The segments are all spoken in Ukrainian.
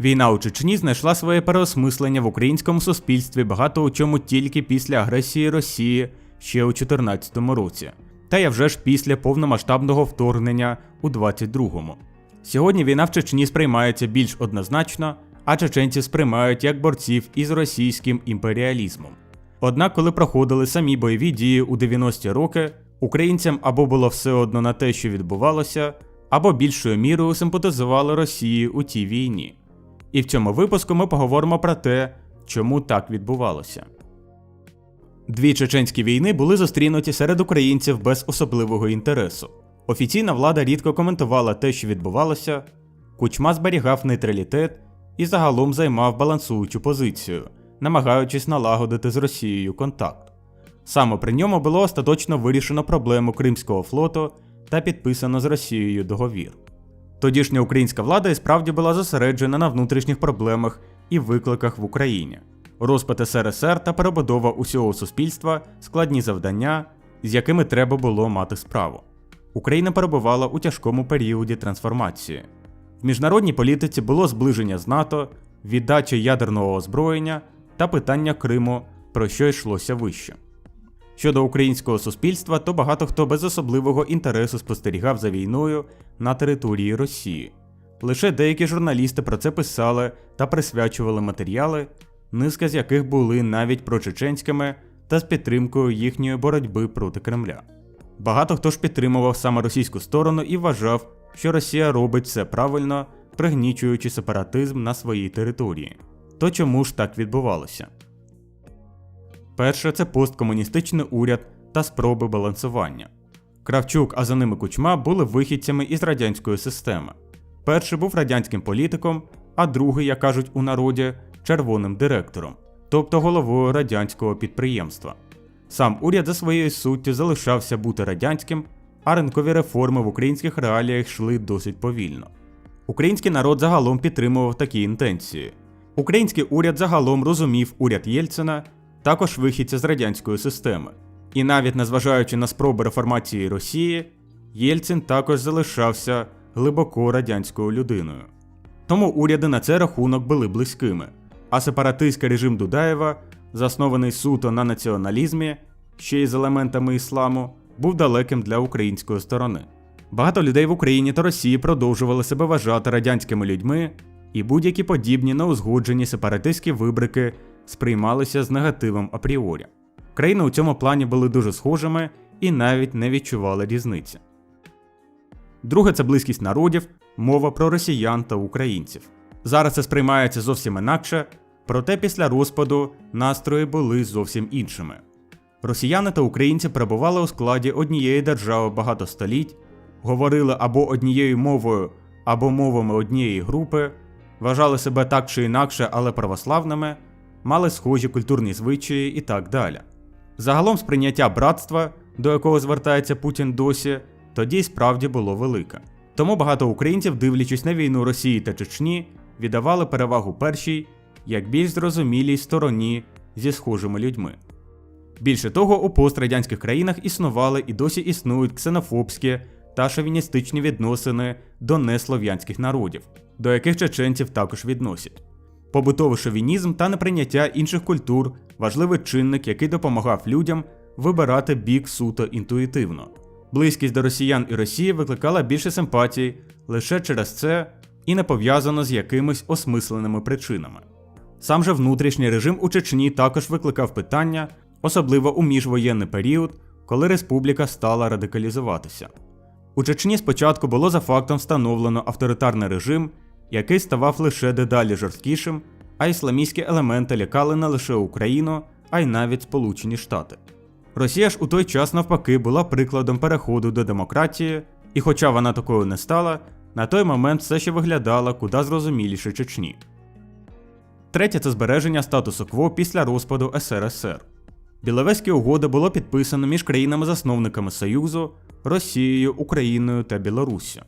Війна у Чечні знайшла своє переосмислення в українському суспільстві багато у чому тільки після агресії Росії ще у 2014 році, та я вже ж після повномасштабного вторгнення у 22-му. Сьогодні війна в Чечні сприймається більш однозначно, а чеченці сприймають як борців із російським імперіалізмом. Однак, коли проходили самі бойові дії у 90-ті роки, українцям або було все одно на те, що відбувалося, або більшою мірою симпатизували Росії у тій війні. І в цьому випуску ми поговоримо про те, чому так відбувалося. Дві чеченські війни були зустрінуті серед українців без особливого інтересу. Офіційна влада рідко коментувала те, що відбувалося, Кучма зберігав нейтралітет і загалом займав балансуючу позицію, намагаючись налагодити з Росією контакт. Саме при ньому було остаточно вирішено проблему Кримського флоту та підписано з Росією договір. Тодішня українська влада і справді була зосереджена на внутрішніх проблемах і викликах в Україні. Розпад СРСР та перебудова усього суспільства складні завдання, з якими треба було мати справу. Україна перебувала у тяжкому періоді трансформації. В міжнародній політиці було зближення з НАТО, віддача ядерного озброєння та питання Криму, про що йшлося вище. Щодо українського суспільства, то багато хто без особливого інтересу спостерігав за війною на території Росії. Лише деякі журналісти про це писали та присвячували матеріали, низка з яких були навіть прочеченськими та з підтримкою їхньої боротьби проти Кремля. Багато хто ж підтримував саме російську сторону і вважав, що Росія робить все правильно, пригнічуючи сепаратизм на своїй території. То чому ж так відбувалося? Перше це посткомуністичний уряд та спроби балансування. Кравчук, а за ними Кучма були вихідцями із радянської системи. Перший був радянським політиком, а другий, як кажуть у народі, червоним директором, тобто головою радянського підприємства. Сам уряд за своєю суттю залишався бути радянським, а ринкові реформи в українських реаліях йшли досить повільно. Український народ загалом підтримував такі інтенції. Український уряд загалом розумів уряд Єльцина, також вихідця з радянської системи. І навіть незважаючи на спроби реформації Росії, Єльцин також залишався глибоко радянською людиною. Тому уряди на цей рахунок були близькими, а сепаратистський режим Дудаєва, заснований суто на націоналізмі, ще й з елементами ісламу, був далеким для української сторони. Багато людей в Україні та Росії продовжували себе вважати радянськими людьми, і будь-які подібні неузгоджені сепаратистські вибрики сприймалися з негативом апріорі. Країни у цьому плані були дуже схожими і навіть не відчували різниці. Друге це близькість народів, мова про росіян та українців. Зараз це сприймається зовсім інакше, проте після розпаду настрої були зовсім іншими. Росіяни та українці перебували у складі однієї держави багато століть, говорили або однією мовою, або мовами однієї групи, вважали себе так чи інакше, але православними, мали схожі культурні звичаї і так далі. Загалом сприйняття братства, до якого звертається Путін досі, тоді й справді було велике. Тому багато українців, дивлячись на війну Росії та Чечні, віддавали перевагу першій, як більш зрозумілій стороні зі схожими людьми. Більше того, у пострадянських країнах існували і досі існують ксенофобські та шовіністичні відносини до неслов'янських народів, до яких чеченців також відносять. Побутовий шовінізм та неприйняття інших культур важливий чинник, який допомагав людям вибирати бік суто інтуїтивно. Близькість до росіян і Росії викликала більше симпатій лише через це і не пов'язано з якимись осмисленими причинами. Сам же внутрішній режим у Чечні також викликав питання, особливо у міжвоєнний період, коли республіка стала радикалізуватися. У Чечні спочатку було за фактом встановлено авторитарний режим, який ставав лише дедалі жорсткішим, а ісламістські елементи лякали не лише Україну, а й навіть Сполучені Штати. Росія ж у той час навпаки була прикладом переходу до демократії, і хоча вона такою не стала, на той момент все ще виглядала куди зрозуміліше Чечні. Третє це збереження статусу кво після розпаду СРСР. Біловезькі угоди було підписано між країнами-засновниками Союзу, Росією, Україною та Білоруссю.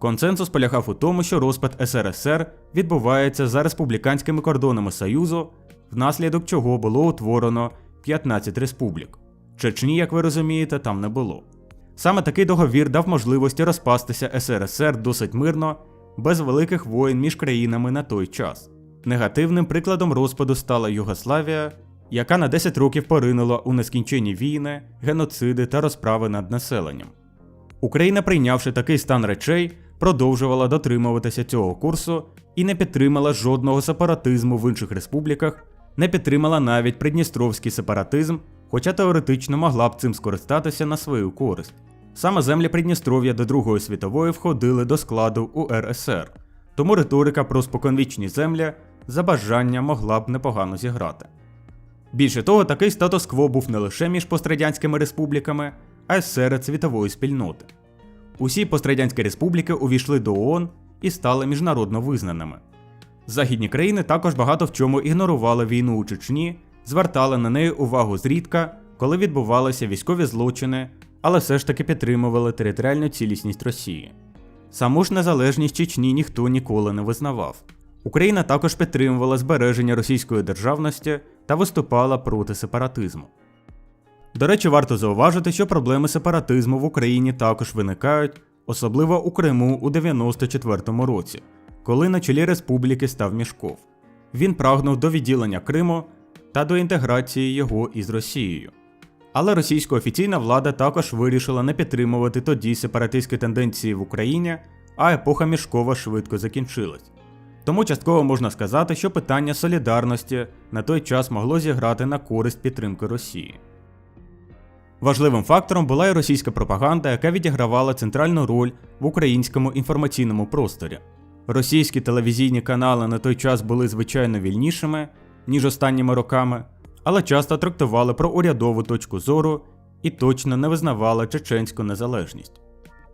Консенсус полягав у тому, що розпад СРСР відбувається за республіканськими кордонами Союзу, внаслідок чого було утворено 15 республік. Чечні, як ви розумієте, там не було. Саме такий договір дав можливості розпастися СРСР досить мирно, без великих воєн між країнами на той час. Негативним прикладом розпаду стала Югославія, яка на 10 років поринула у нескінченні війни, геноциди та розправи над населенням. Україна, прийнявши такий стан речей, продовжувала дотримуватися цього курсу і не підтримала жодного сепаратизму в інших республіках, не підтримала навіть придністровський сепаратизм, хоча теоретично могла б цим скористатися на свою користь. Саме землі Придністров'я до Другої світової входили до складу УРСР, тому риторика про споконвічні землі за бажання могла б непогано зіграти. Більше того, такий статус-кво був не лише між пострадянськими республіками, а й серед світової спільноти. Усі пострадянські республіки увійшли до ООН і стали міжнародно визнаними. Західні країни також багато в чому ігнорували війну у Чечні, звертали на неї увагу зрідка, коли відбувалися військові злочини, але все ж таки підтримували територіальну цілісність Росії. Саму ж незалежність Чечні ніхто ніколи не визнавав. Україна також підтримувала збереження російської державності та виступала проти сепаратизму. До речі, варто зауважити, що проблеми сепаратизму в Україні також виникають, особливо у Криму у 94-му році, коли на чолі республіки став Мішков. Він прагнув до відділення Криму та до інтеграції його із Росією. Але російська офіційна влада також вирішила не підтримувати тоді сепаратистські тенденції в Україні, а епоха Мішкова швидко закінчилась. Тому частково можна сказати, що питання солідарності на той час могло зіграти на користь підтримки Росії. Важливим фактором була і російська пропаганда, яка відігравала центральну роль в українському інформаційному просторі. Російські телевізійні канали на той час були звичайно вільнішими, ніж останніми роками, але часто трактували про урядову точку зору і точно не визнавали чеченську незалежність.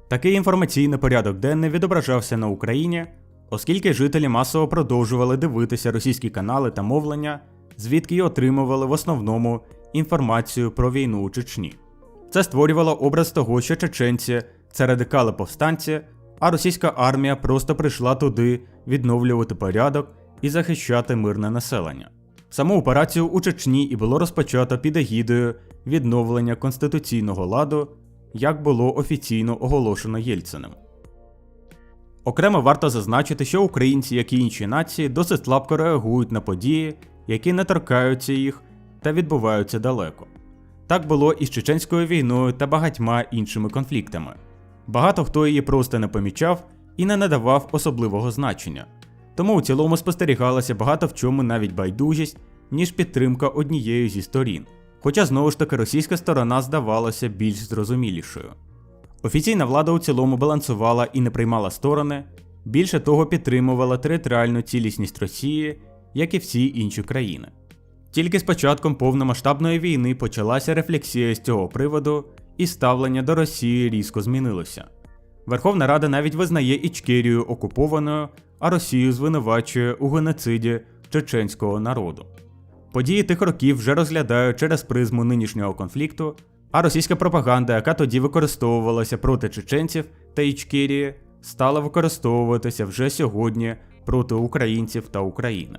Такий інформаційний порядок денний відображався на Україні, оскільки жителі масово продовжували дивитися російські канали та мовлення, звідки й отримували в основному інформацію про війну у Чечні. Це створювало образ того, що чеченці це радикали повстанці, а російська армія просто прийшла туди відновлювати порядок і захищати мирне населення. Саму операцію у Чечні і було розпочато під егідою відновлення конституційного ладу, як було офіційно оголошено Єльциним. Окремо варто зазначити, що українці, як і інші нації, досить слабко реагують на події, які не торкаються їх та відбуваються далеко. Так було і з чеченською війною та багатьма іншими конфліктами. Багато хто її просто не помічав і не надавав особливого значення. Тому у цілому спостерігалося багато в чому навіть байдужість, ніж підтримка однієї зі сторін. Хоча знову ж таки російська сторона здавалася більш зрозумілішою. Офіційна влада у цілому балансувала і не приймала сторони, більше того підтримувала територіальну цілісність Росії, як і всі інші країни. Тільки з початком повномасштабної війни почалася рефлексія з цього приводу, і ставлення до Росії різко змінилося. Верховна Рада навіть визнає Ічкерію окупованою, а Росію звинувачує у геноциді чеченського народу. Події тих років вже розглядають через призму нинішнього конфлікту, а російська пропаганда, яка тоді використовувалася проти чеченців та Ічкерії, стала використовуватися вже сьогодні проти українців та України.